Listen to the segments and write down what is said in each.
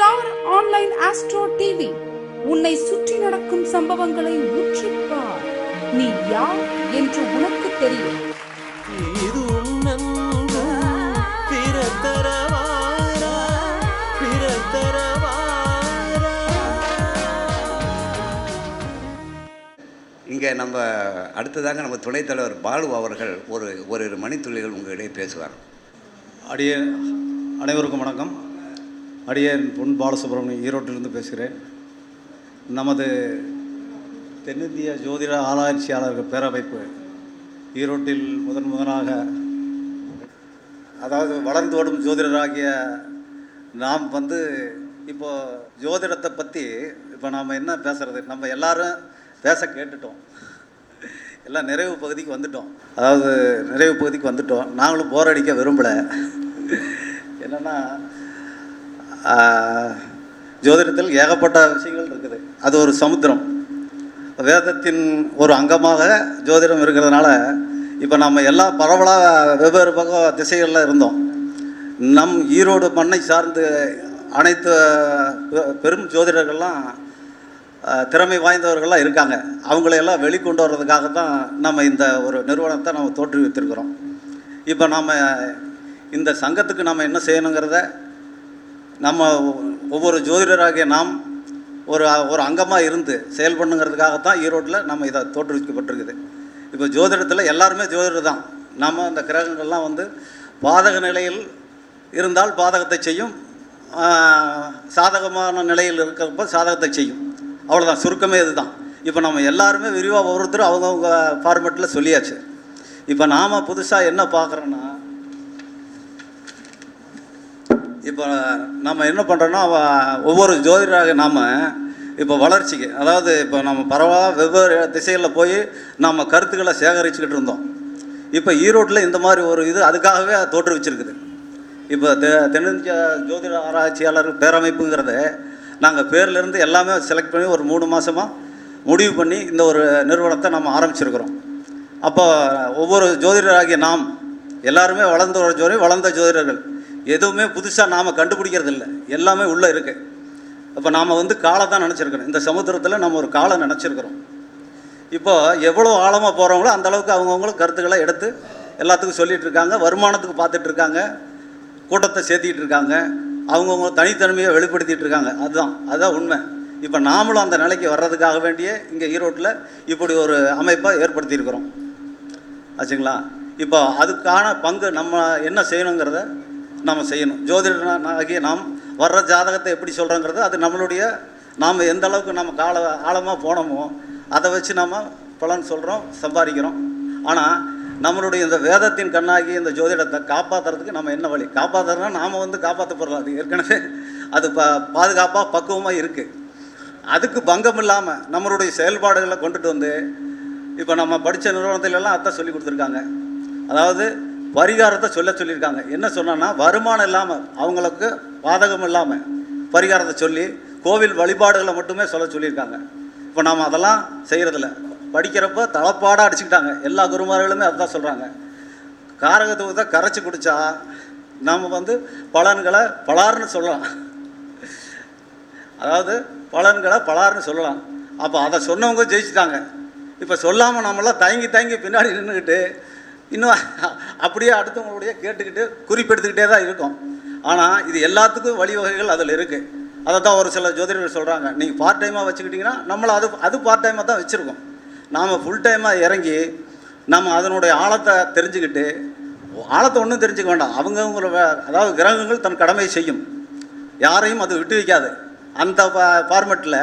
Star online astro TV. உன்னை சுற்றி நடக்கும் சம்பவங்களை உற்றிப்பார் நீ யார் என்று உனக்கு தெரியும். இது உன்னன்பு பிறத்தரவாரா பிறத்தரவாரா? இங்கே நம்ம அடுத்ததாக நம்ம துணைத் தலைவர் பாலு அவர்கள் ஒரு ஒரு மணித்துளிகள் உங்களிடையே பேசுவார். அடியே அனைவருக்கும் வணக்கம். அடியேன் பொன் பாலசுப்ரமணியம் ஈரோட்டிலிருந்து பேசுகிறேன். நமது தென்னிந்திய ஜோதிட ஆராய்ச்சியாளர்கள் பேரமைப்பு ஈரோட்டில் முதன் முதலாக அதாவது வளர்ந்து வரும் ஜோதிடராகிய நாம் வந்து இப்போது ஜோதிடத்தை பற்றி இப்போ நாம் என்ன பேசுகிறது நம்ம எல்லாரும் பேச கேட்டுட்டோம். எல்லாம் நிறைவு பகுதிக்கு வந்துட்டோம். அதாவது நிறைவு பகுதிக்கு வந்துட்டோம். நாங்களும் போர் அடிக்க விரும்பலை. என்னென்னா ஜோதிடத்தில் ஏகப்பட்ட விஷயங்கள் இருக்குது. அது ஒரு சமுத்திரம். வேதத்தின் ஒரு அங்கமாக ஜோதிடம் இருக்கிறதுனால இப்போ நம்ம எல்லாம் பரவலாக வெவ்வேறு பக்கம் திசைகளில் இருந்தோம். நம் ஈரோடு மண்ணை சார்ந்து அனைத்து பெ- பெரும் ஜோதிடர்கள்லாம் திறமை வாய்ந்தவர்கள்லாம் இருக்காங்க. அவங்களையெல்லாம் வெளிக்கொண்டு வர்றதுக்காக தான் நம்ம இந்த ஒரு நிறுவனத்தை நம்ம தோற்றுவித்திருக்கிறோம். இப்போ நாம் இந்த சங்கத்துக்கு நம்ம என்ன செய்யணுங்கிறத நம்ம ஒவ்வொரு ஜோதிடராகிய நாம் ஒரு ஒரு அங்கமாக இருந்து செயல்படணுங்கிறதுக்காகத்தான் ஈரோட்டில் நம்ம இதை தோற்றுவிக்கப்பட்டிருக்குது. இப்போ ஜோதிடத்தில் எல்லாருமே ஜோதிடர் தான். நம்ம அந்த கிரகங்கள்லாம் வந்து பாதக நிலையில் இருந்தால் பாதகத்தை செய்யும். சாதகமான நிலையில் இருக்கிறப்ப சாதகத்தை செய்யும். அவ்வளோதான் சுருக்கமே இதுதான். இப்போ நம்ம எல்லாருமே விரிவாக ஒவ்வொருத்தரும் அவங்கவுங்க ஃபார்மேட்டில் சொல்லியாச்சு. இப்போ நாம் புதுசாக என்ன பார்க்குறோன்னா இப்போ நம்ம என்ன பண்ணுறோன்னா ஒவ்வொரு ஜோதிடராக நாம் இப்போ வளர்ச்சிக்கு அதாவது இப்போ நம்ம பரவாயில்ல வெவ்வேறு திசைகளில் போய் நம்ம கருத்துக்களை சேகரிச்சுக்கிட்டு இருந்தோம். இப்போ ஈரோட்டில் இந்த மாதிரி ஒரு இது அதுக்காகவே தோற்றுவிச்சிருக்குது. இப்போ தெ தென்னிந்திய ஜோதிட ஆராய்ச்சியாளர் பேரமைப்புங்கிறத நாங்கள் பேர்லேருந்து எல்லாமே செலக்ட் பண்ணி ஒரு மூணு மாதமாக முடிவு பண்ணி இந்த ஒரு நிறுவனத்தை நம்ம ஆரம்பிச்சிருக்கிறோம். அப்போ ஒவ்வொரு ஜோதிடராகிய நாம் எல்லாருமே வளர்ந்த ஒரு ஜோதி வளர்ந்த ஜோதிடர்கள். எதுவுமே புதுசாக நாம் கண்டுபிடிக்கிறது இல்லை. எல்லாமே உள்ளே இருக்குது அப்போ நாம் வந்து காலை தான் நினச்சிருக்கிறோம் இந்த சமுத்திரத்தில் நம்ம ஒரு காலை நினச்சிருக்கிறோம். இப்போ எவ்வளோ ஆழமாக போகிறவங்களோ அந்த அளவுக்கு அவங்கவுங்களும் கருத்துக்களை எடுத்து எல்லாத்துக்கும் சொல்லிகிட்டு இருக்காங்க. வருமானத்துக்கு பார்த்துட்டு இருக்காங்க. கூட்டத்தை சேர்த்திக்கிட்டு இருக்காங்க. அவங்கவுங்க தனித்தன்மையை வெளிப்படுத்திட்டு இருக்காங்க. அதுதான். அதுதான் உண்மை. இப்போ நாமளும் அந்த நிலைக்கு வர்றதுக்காக வேண்டியே இங்கே ஈரோட்டில் இப்படி ஒரு அமைப்பை ஏற்படுத்தியிருக்கிறோம். ஆச்சுங்களா? இப்போ அதுக்கான பங்கு நம்ம என்ன செய்யணுங்கிறத நம்ம செய்யணும். ஜோதிடனாகிய நாம் வர்ற ஜாதகத்தை எப்படி சொல்கிறோங்கிறது அது நம்மளுடைய நாம் எந்த அளவுக்கு நம்ம கால ஆழமாக போனோமோ அதை வச்சு நம்ம பலன் சொல்கிறோம் சம்பாதிக்கிறோம். ஆனால் நம்மளுடைய இந்த வேதத்தின் கண்ணாகி இந்த ஜோதிடத்தை காப்பாற்றுறதுக்கு நம்ம என்ன வழி? காப்பாற்றுறதுனா நாம் வந்து காப்பாற்றப்படுறோம் அது ஏற்கனவே அது ப பாதுகாப்பாக பக்குவமாக இருக்குது அதுக்கு பங்கம் இல்லாமல் நம்மளுடைய செயல்பாடுகளை கொண்டுட்டு வந்து இப்போ நம்ம படித்த நிறுவனத்திலெல்லாம் அதான் சொல்லி கொடுத்துருக்காங்க. அதாவது பரிகாரத்தை சொல்ல சொல்லியிருக்காங்க. என்ன சொன்னான்னா வருமானம் இல்லாமல் அவங்களுக்கு பாதகம் இல்லாமல் பரிகாரத்தை சொல்லி கோவில் வழிபாடுகளை மட்டுமே சொல்ல சொல்லியிருக்காங்க. இப்போ நாம் அதெல்லாம் செய்கிறதில்ல படிக்கிறப்ப தளப்பாடாக அடிச்சுக்கிட்டாங்க. எல்லா குருமார்களுமே அதுதான் சொல்கிறாங்க காரகத்துவத்தை கரைச்சி குடித்தா நாம் வந்து பலன்களை பலார்னு சொல்லலாம். அதாவது பலன்களை பலார்னு சொல்லலாம். அப்போ அதை சொன்னவங்க ஜெயிச்சிட்டாங்க. இப்போ சொல்லாமல் நம்மளாம் தயங்கி தயங்கி பின்னாடி நின்றுக்கிட்டு இன்னும் அப்படியே அடுத்தவங்களுடைய கேட்டுக்கிட்டு குறிப்பெடுத்துக்கிட்டே தான் இருக்கும். ஆனால் இது எல்லாத்துக்கும் வழிவகைகள் அதில் இருக்குது அதை தான் ஒரு சில ஜோதிடர்கள் சொல்கிறாங்க நீங்கள் பார்ட் டைமாக வச்சுக்கிட்டிங்கன்னா நம்மளை அது அது பார்ட் டைமாக தான் வச்சுருக்கோம். நாம் ஃபுல் டைமாக இறங்கி நம்ம அதனுடைய ஆழத்தை தெரிஞ்சுக்கிட்டு ஆழத்தை ஒன்றும் தெரிஞ்சுக்க வேண்டாம். அவங்கவுங்கள அதாவது கிரகங்கள் தன் கடமையை செய்யும். யாரையும் அது விட்டு வைக்காது. அந்த ஃபார்மெட்டில்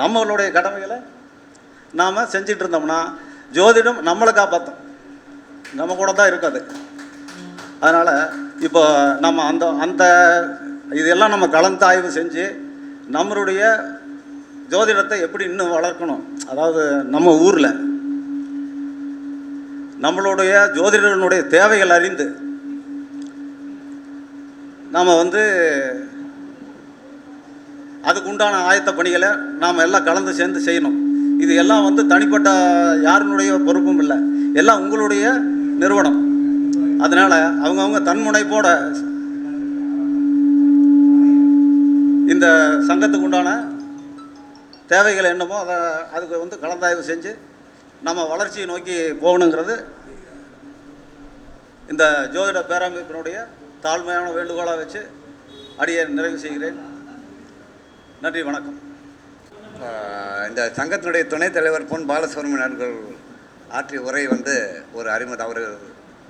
நம்மளுடைய கடமைகளை நாம் செஞ்சிட்டு இருந்தோம்னா ஜோதிடம் நம்மளை காப்பாற்றும் நம்ம கூட தான் இருக்காது. அதனால் இப்போ நம்ம அந்த அந்த இதெல்லாம் நம்ம கலந்து ஆய்வு செஞ்சு நம்மளுடைய ஜோதிடத்தை எப்படி இன்னும் வளர்க்கணும்? அதாவது நம்ம ஊரில் நம்மளுடைய ஜோதிடனுடைய தேவைகள் அறிந்து நாம் வந்து அதுக்கு உண்டான ஆயத்த பணிகளை நாம் எல்லாம் கலந்து சேர்ந்து செய்யணும். இது எல்லாம் வந்து தனிப்பட்ட யாருனுடைய பொறுப்பும் இல்லை. எல்லாம் உங்களுடைய நிறுவனம். அதனால் அவங்கவுங்க தன்முனைப்போட இந்த சங்கத்துக்கு உண்டான தேவைகள் என்னமோ அதை அதுக்கு வந்து கலந்தாய்வு செஞ்சு நம்ம வளர்ச்சியை நோக்கி போகணுங்கிறது இந்த ஜோதிட பேரமைப்பினுடைய தாழ்மையான வேண்டுகோளாக வச்சு அடியை நிறைவு செய்கிறேன். நன்றி வணக்கம். இந்த சங்கத்தினுடைய துணைத் தலைவர் பொன் பாலசுப்ரமணியன் அவர்கள் ஆற்றிய உரை வந்து ஒரு அறிமுகம். அவர்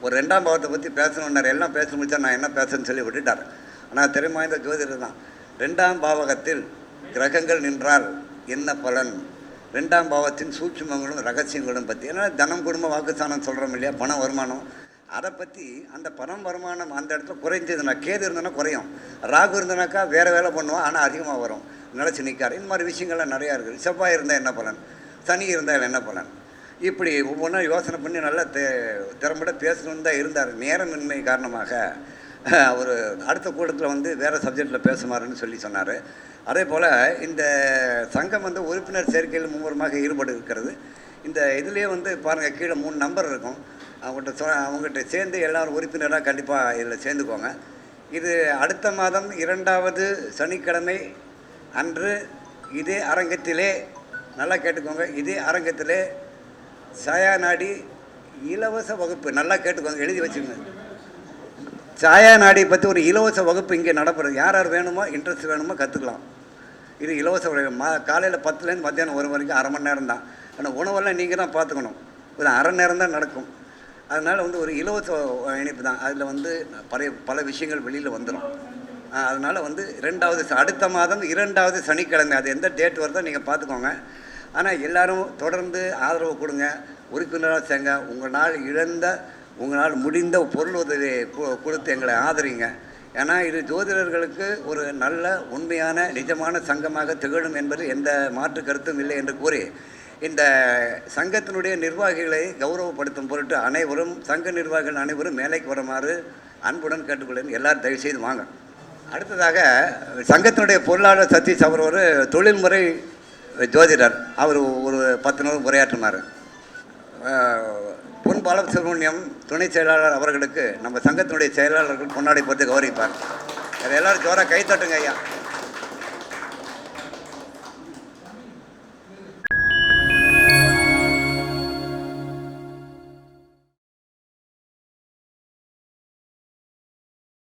ஒரு ரெண்டாம் பாவத்தை பற்றி பேசணுன்னார் எல்லாம் பேச முடிச்சா நான் என்ன பேசுன்னு சொல்லி விட்டுட்டார். ஆனால் திறமை வாய்ந்த ஜோதிடர் தான். ரெண்டாம் பாவகத்தில் கிரகங்கள் நின்றால் என்ன பலன்? ரெண்டாம் பாவத்தின் சூட்சுமங்களும் ரகசியங்களும் பற்றி ஏன்னா தனம் குடும்ப வாக்குஸ்தானம் சொல்கிறோம் இல்லையா? பண வருமானம். அதை பற்றி அந்த பணம் வருமானம் அந்த இடத்துல குறைஞ்சதுன்னா கேது இருந்ததுன்னா குறையும். ராகு இருந்தனாக்கா வேறு வேலை பண்ணுவோம் ஆனால் அதிகமாக வரும். நிலச்சி நிற்கார் இந்த மாதிரி விஷயங்கள்லாம் நிறையா இருக்குது செவ்வாய் இருந்தால் என்ன பலன்? சனி இருந்தால் என்ன பலன்? இப்படி ஒவ்வொன்றா யோசனை பண்ணி நல்லா தெ திறம்பட பேசணுன்னு தான் இருந்தார். நேரமின்மை காரணமாக அவர் அடுத்த கூட்டத்தில் வந்து வேறு சப்ஜெக்டில் பேசுமாறுன்னு சொல்லி சொன்னார். அதே போல் இந்த சங்கம் வந்து உறுப்பினர் சேர்க்கையில் மும்முரமாக ஈடுபட்டு இருக்கிறது. இந்த இதுலேயே வந்து பாருங்கள் கீழே மூணு நம்பர் இருக்கும். அவங்ககிட்ட சொ அவங்ககிட்ட சேர்ந்து எல்லாரும் உறுப்பினராக கண்டிப்பாக இதில் சேர்ந்துக்கோங்க. இது அடுத்த மாதம் இரண்டாவது சனிக்கிழமை அன்று இதே அரங்கத்திலே நல்லா கேட்டுக்கோங்க இதே அரங்கத்திலே சாயா நாடி இலவச வகுப்பு. நல்லா கேட்டுக்கோங்க எழுதி வச்சுங்க. சாயா நாடி பற்றி ஒரு இலவச வகுப்பு இங்கே நடைபெறுது யார் யார் வேணுமோ இன்ட்ரெஸ்ட் வேணுமோ கற்றுக்கலாம் இது இலவச வகுப்பு. மா காலையில் பத்துலேருந்து மத்தியானம் ஒரு வரைக்கும் அரை மணி நேரம் தான் ஆனால் உணவெல்லாம் நீங்கள் தான் பார்த்துக்கணும். ஒரு அரை நேரம் தான் நடக்கும். அதனால் வந்து ஒரு இலவச இணைப்பு தான். அதில் வந்து பழைய பல விஷயங்கள் வெளியில் வந்துடும் அதனால் வந்து ரெண்டாவது அடுத்த மாதம் இரண்டாவது சனிக்கிழமை அது எந்த டேட் வருதோ நீங்கள் பார்த்துக்கோங்க. ஆனால் எல்லாரும் தொடர்ந்து ஆதரவு கொடுங்க உறுப்பினராக சேர்ங்க. உங்களால் இழந்த உங்களால் முடிந்த பொருள் உதவி கொடுத்து எங்களை ஆதரிங்க. ஏன்னா இது ஜோதிடர்களுக்கு ஒரு நல்ல உண்மையான நிஜமான சங்கமாக திகழும் என்பது எந்த மாற்று கருத்தும் இல்லை என்று கூறி இந்த சங்கத்தினுடைய நிர்வாகிகளை கௌரவப்படுத்தும் பொருட்டு அனைவரும் சங்க நிர்வாகிகள் அனைவரும் மேலைக்கு வருமாறு அன்புடன் கேட்டுக்கொள்கிறேன். எல்லாரும் தயவு செய்து வாங்க. அடுத்ததாக சங்கத்தினுடைய பொருளாளர் சதீஷ் அவர் ஒரு தொழில்முறை ஜோதிடர் அவர் ஒரு பத்து நாள் உரையாற்றினார். பொன் பாலசுப்ரமணியம் துணை செயலாளர் அவர்களுக்கு நம்ம சங்கத்தினுடைய செயலாளர்கள் கொண்டாடி போட்டு கௌரவிப்பார். எல்லாரும் ஜோராக கை தட்டுங்க ஐயா.